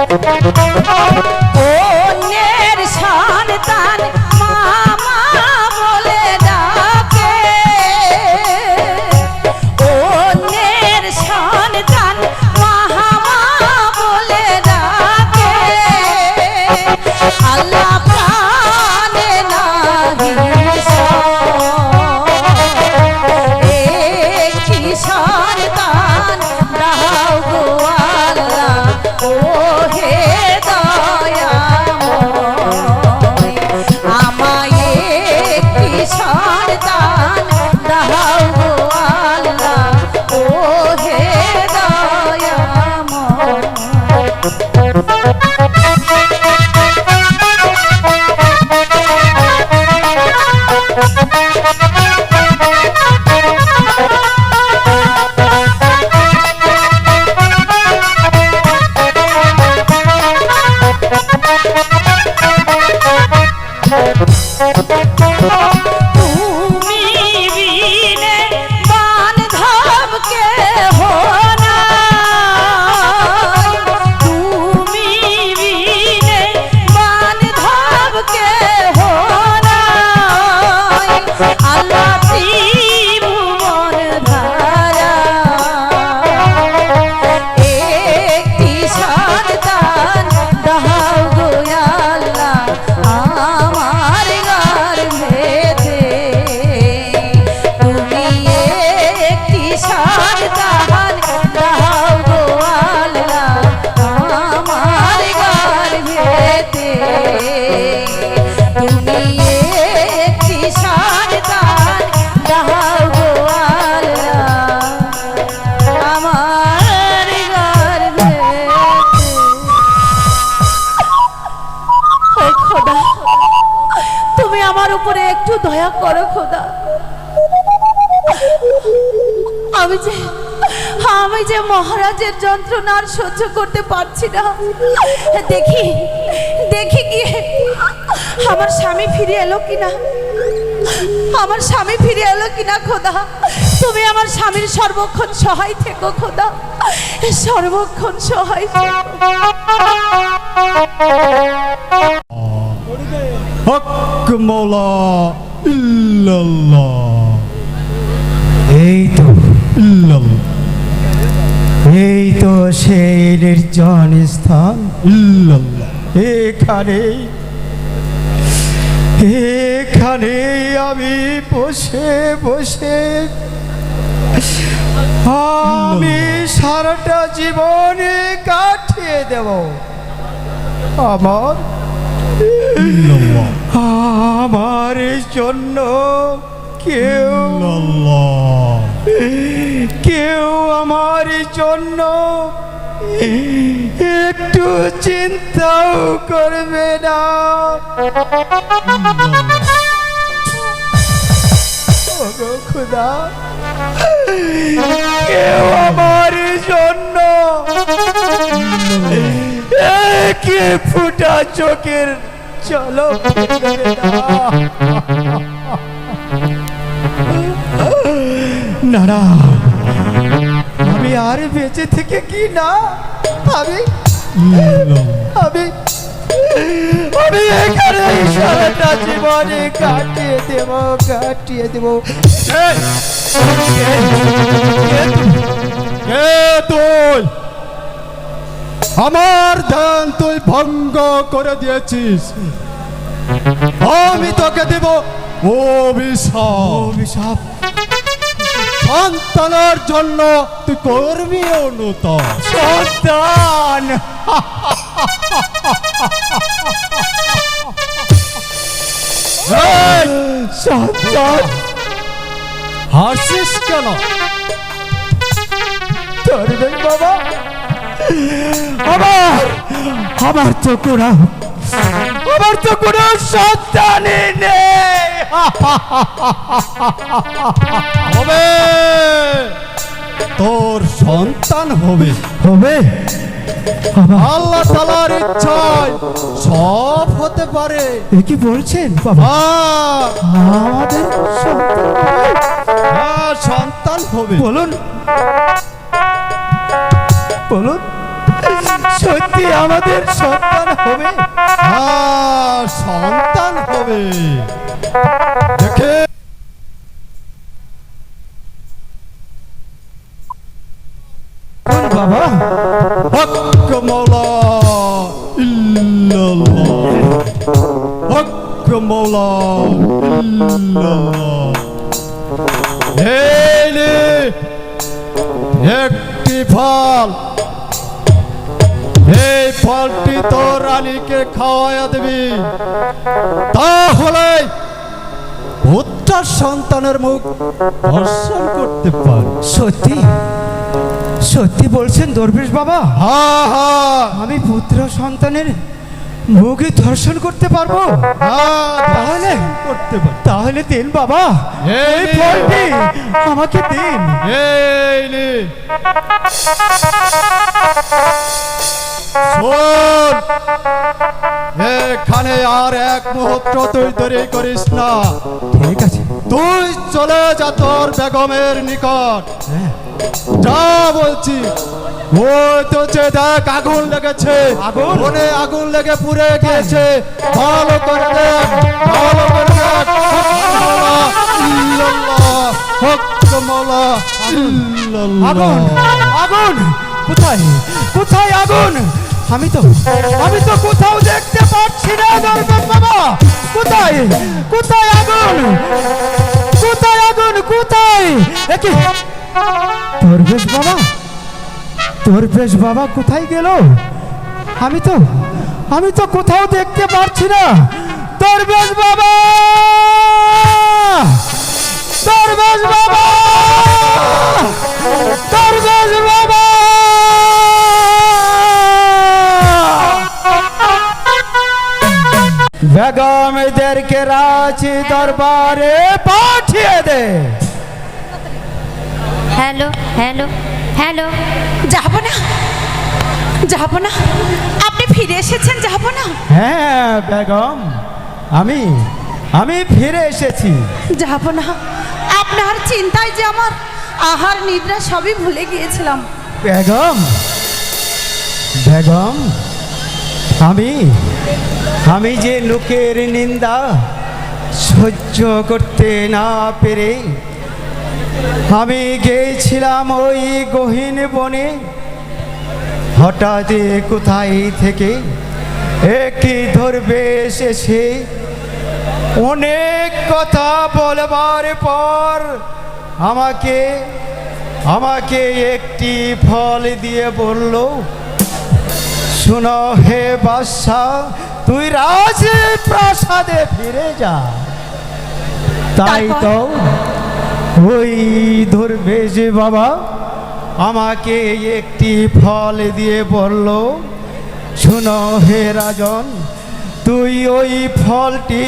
অন্যের আমি যে মহারাজের যন্ত্রণা আর সহ্য করতে পারছি না। দেখি দেখি গিয়ে আমার স্বামী ফিরে এলো কিনা। আমার স্বামী ফিরে এলো কিনা খোদা। তুমি আমার স্বামীর সর্বক্ষণ সহায় থেকো খোদা। সর্বক্ষণ সহায় এই তো। ইল্লাল্লাহ। সেই নির্জন স্থান। এখানে এখানে আমি বসে বসে আমি সারাটা জীবনে কাটিয়ে দেব। আমার আমার জন্য কেউ জন্য একটু চিন্তাও করবে না খুদা, কেউ আমার জন্য এক ফুটা চোখের চলো ফেলবে না। না না আমি আর বেঁচে থেকে কি না? আমি আমি আমি এখানে সারাটা জীবনে কাটিয়ে দেব কাটিয়ে দেব। তুই? আমার ধ্যান তুই ভঙ্গ করে দিয়েছিস। আমি তোকে দেব অভিশাপ। অভিশাপ? সন্তানের জন্য তুই করবি অনুতপ সন্তান! সন্তান! হাসিস কেন? ধরবেন বাবা? আমার আমার কোনো আমার তো কোনো সন্তানই নেই। হবে। তোর সন্তান হবে। হবে? আল্লাহ তালার ইচ্ছায় সব হতে পারে। এ কি বলছেন বাবা? আমাদের সন্তান হবে? বলুন। বলুন। সত্যি আমাদের সন্তান হবে? সন্তান হবে। দেখে ইল্লাল্লাহ এই নে, একটি ফল। এই ফলটি তোর রানীকে খাওয়াইয়া দিবি। তাহলে পুত্র সন্তানের মুখ দর্শন করতে পারবি সত্যি? সত্যি বলছেন দরবেশ বাবা? হা হা। আমি পুত্র সন্তানের মুখে ধর্ষণ করতে পারব? হ্যাঁ তাহলে করতে পারব। তাহলে দিন বাবা। এই এই ফলটি আমাকে দিন। এই নে। শোন এখানে আর এক মুহূর্ত তুই তৈরি করিস না। ঠিক আছে। তুই চলে যা তোর বেগমের নিকট। যা বলছি। ওই তো যে দেখ আগুন লেগেছে। আগুন? মনে আগুন লেগে পুড়ে গিয়েছে। ভালো করে দেখ ভালো করে দেখ। আগুন? আগুন? কোথায়? কোথায় আগুন? আমি তো আমি তো কোথাও দেখতে পাচ্ছি না দরবেশ বাবা। কোথায়? কোথায় আগুন? কোথায় আগুন? কোথায়? একে দরবেশ বাবা? দরবেশ বাবা কোথায় গেল? আমি তো আমি তো কোথাও দেখতে পাচ্ছি না। দরবেশ বাবা! দরবেশ বাবা! দরবেশ বেগমদেরকে রাঁচি দরবারে পাঠিয়ে দে। Hello hello hello. যাব না যাব না। আপনি ফিরে এসেছেন যাব না। হ্যাঁ বেগম আমি আমি ফিরে এসেছি। যাব না। আপনার চিন্তায় যে আমার আহার নিদ্রা সবই ভুলে গিয়েছিলাম। বেগম বেগম আমি আমি যে লোকের নিন্দা সহ্য করতে না পেরে, আমি গেছিলাম ওই গহীন বনে, হঠাৎ কোথায় থেকে একটি ধরবে এসেছে অনেক কথা বলবার পর আমাকে আমাকে একটি ফল দিয়ে বলল শুনো হে বাদশাহ তুই রাজ প্রাসাদে ফিরে যা। তাই তো ওই ধরবে যে বাবা আমাকে একটি ফল দিয়ে বলল শুনো হে রাজন তুই ওই ফলটি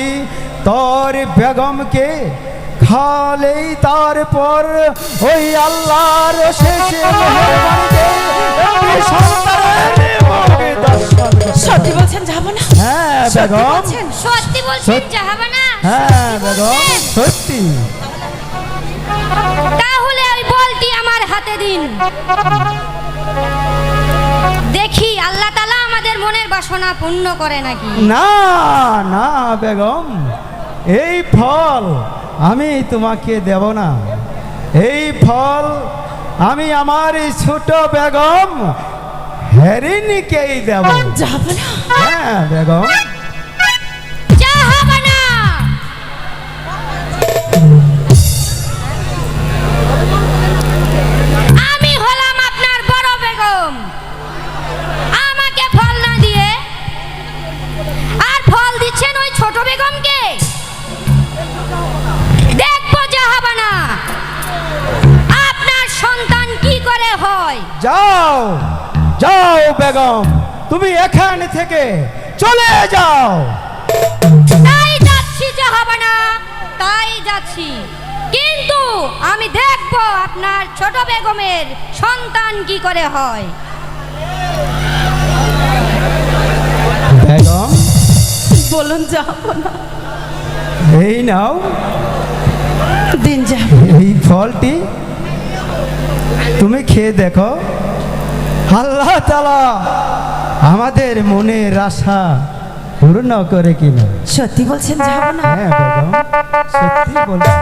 তোর বেগমকে খালেই তারপর ওই আল্লাহর শেষে সত্যি বলছেন যাব না হ্যাঁ বেগম। সত্যি বলছেন সত্যি। জাহাবানা? হ্যাঁ বেগম সত্যি। তাহলে ওই বলটি আমার হাতে দিন। দেখি আল্লাহ তালা আমাদের মনের বাসনা পূর্ণ করে নাকি? না না বেগম। এই ফল আমি তোমাকে দেব না। এই ফল আমি আমার এই ছোট বেগম হেরিনিকেই দেব? যাব না হ্যাঁ বেগম জাহাবানা আমি হলাম আপনার বড় বেগম। আমাকে ফল না দিয়ে। আর ফল দিচ্ছেন ওই ছোট বেগমকে? দেখব জাহাবানা। আপনার সন্তান কি করে হয়? যাও। যাও বেগম তুমি এখান থেকে চলে যাও। তাই যাচ্ছি জাহাবানা তাই যাচ্ছি। কিন্তু আমি দেখব আপনার ছোট বেগমের সন্তান কি করে হয়। বেগম? বলুন যাব না এই নাও। দিন যাব এই ফলটি তুমি খেয়ে দেখো। আল্লাহ তালা আমাদের মনের আশা পূর্ণ করে কিনা। সত্যি বলছেন যাব না? হ্যাঁ বেগম সত্যি বলছি।